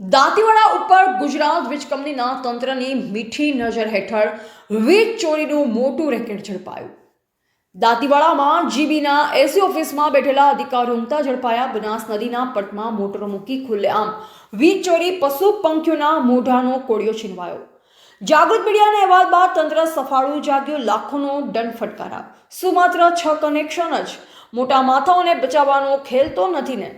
દાંતીવાડા ઉપર ગુજરાત વીજ કંપનીના તંત્રની મીઠી નજર હેઠળ વીજ ચોરીનું મોટું રેકેટ ઝડપાયું. દાંતીવાડામાં જીબીના એસી ઓફિસમાં બેઠેલા અધિકારીઓ ઉમતા ઝડપાયા. બનાસ નદીના પટમાં મોટરો મૂકી ખુલ્લેઆમ વીજ ચોરી પશુ પંખીઓના મોઢાનો કોળિયો છીનવાયો. જાગૃત મીડિયાના અહેવાલ બાદ તંત્ર સફાળું જાગ્યું. લાખોનો દંડ ફટકારા શું માત્ર છ કનેક્શન જ મોટા માથાઓને બચાવવાનો ખેલ તો નથી ને.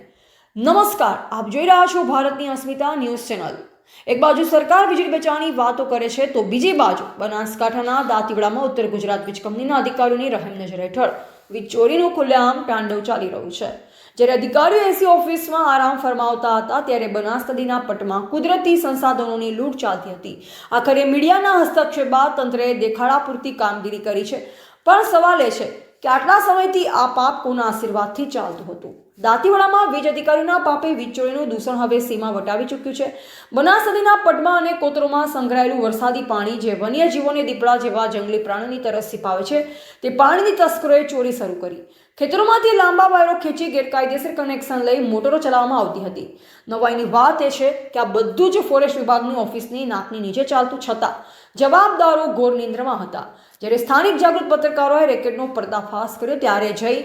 નમસ્કાર, આપ જોઈ રહ્યા છો ભારતની અસ્મિતા ન્યૂઝ ચેનલ. એક બાજુ સરકાર વીજળી બચાવવાની વાતો કરે છે, તો બીજી બાજુ બનાસકાંઠાના દાંતીવડામાં ઉત્તર ગુજરાત વીજ કંપનીના અધિકારીઓની રહેમ નજર હેઠળ વીજ ચોરીનું ખુલ્લેઆમ તાંડવ ચાલી રહ્યું છે. જ્યારે અધિકારીઓ એસી ઓફિસમાં આરામ ફરમાવતા હતા, ત્યારે બનાસ નદીના પટમાં કુદરતી સંસાધનોની લૂંટ ચાલતી હતી. આખરે મીડિયાના હસ્તક્ષેપ બાદ તંત્રએ દેખાડા પૂરતી કામગીરી કરી છે. પણ સવાલ એ છે કે આટલા સમયથી આ પાપ કોના આશીર્વાદથી ચાલતું હતું? દાંતીવાડામાં વીજ અધિકારીઓના પાપે વીજ ચોરીનું દૂષણ હવે સીમા વટાવી ચૂક્યું છે. બનાસ નદીના પડમાં અને કોતરોમાં સંગ્રહાયેલું વરસાદી પાણી જે વન્યજીવોને દીપડા જેવા જંગલી પ્રાણીની તરસ સિપાવે છે, તે પાણીની તસ્કરોએ ચોરી શરૂ કરી. ખેતરોમાંથી લાંબા વાયરો ખેંચી ગેરકાયદેસર કનેક્શન લઈ મોટરો ચલાવવામાં આવતી હતી. નવાઈની વાત એ છે કે આ બધું જ ફોરેસ્ટ વિભાગની ઓફિસની નાકની નીચે ચાલતું છતાં જવાબદારો ઘોર નિંદ્રમાં હતા. જ્યારે સ્થાનિક જાગૃત પત્રકારોએ રેકેટનો પર્દાફાશ કર્યો, ત્યારે જઈ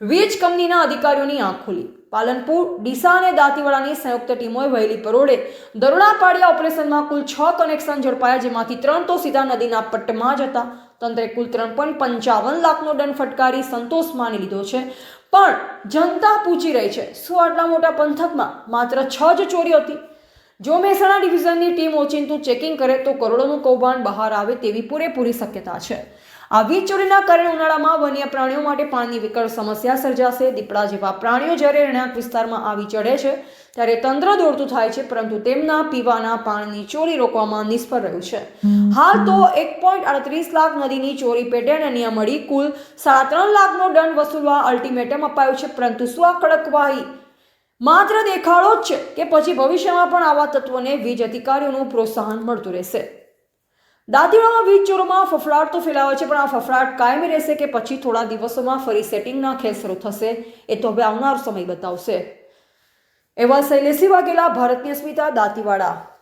વીજ કંપનીના અધિકારીઓની આંખ ખુલી. પાલનપુર, ડીસા અને દાંતીવાડાની સંયુક્ત ટીમોએ વહેલી પરોડે દરોડા પાડ્યા ઓપરેશનમાં કુલ છ કનેક્શન ઝડપાયા, જેમાંથી ત્રણ તો સીધા નદીના પટ્ટમાં જ હતા. તંત્રે કુલ ત્રણ પોઈન્ટ પંચાવન લાખનો દંડ ફટકારી સંતોષ માની લીધો છે. પણ જનતા પૂછી રહી છે, શું આટલા મોટા પંથકમાં માત્ર છ જ ચોરી હતી? જો મહેસાણા ડિવિઝનની ટીમ ઓચિંતું ચેકિંગ કરે તો કરોડોનું કૌભાંડ બહાર આવે તેવી પૂરેપૂરી શક્યતા છે. આ વીજ ચોરીના કારણે ઉનાળામાં વન્ય પ્રાણીઓ માટે પાણીની વિકટ સમસ્યા સર્જાશે. દીપડા જેવા પ્રાણીઓ જ્યારે રહેણાંક વિસ્તારમાં આવી ચડે છે ત્યારે તંત્ર દોડતું થાય છે પરંતુ તેમના પીવાના પાણીની ચોરી રોકવામાં નિષ્ફળ રહ્યું છે. હાલ તો એક પોઈન્ટ અડત્રીસ લાખ નદીની ચોરી પેટે અને નિયમ મળી કુલ સાડા ત્રણ લાખનો દંડ વસૂલવા અલ્ટિમેટમ અપાયું છે પરંતુ શું આ કડકવાહી માત્ર દેખાડો જ છે કે પછી ભવિષ્યમાં પણ આવા તત્વોને વીજ અધિકારીઓનું પ્રોત્સાહન મળતું રહેશે. દાંતીવાડામાં વીજ ચોરોમાં ફફડાટ તો ફેલાવે છે, પણ આ ફફડાટ કાયમી રહેશે કે પછી થોડા દિવસોમાં ફરી સેટિંગના ખેલ શરૂ થશે? એ તો હવે આવનાર સમય બતાવશે. એવા શૈલેષી વાઘેલા, ભારતની અસ્મિતા, દાંતીવાડા.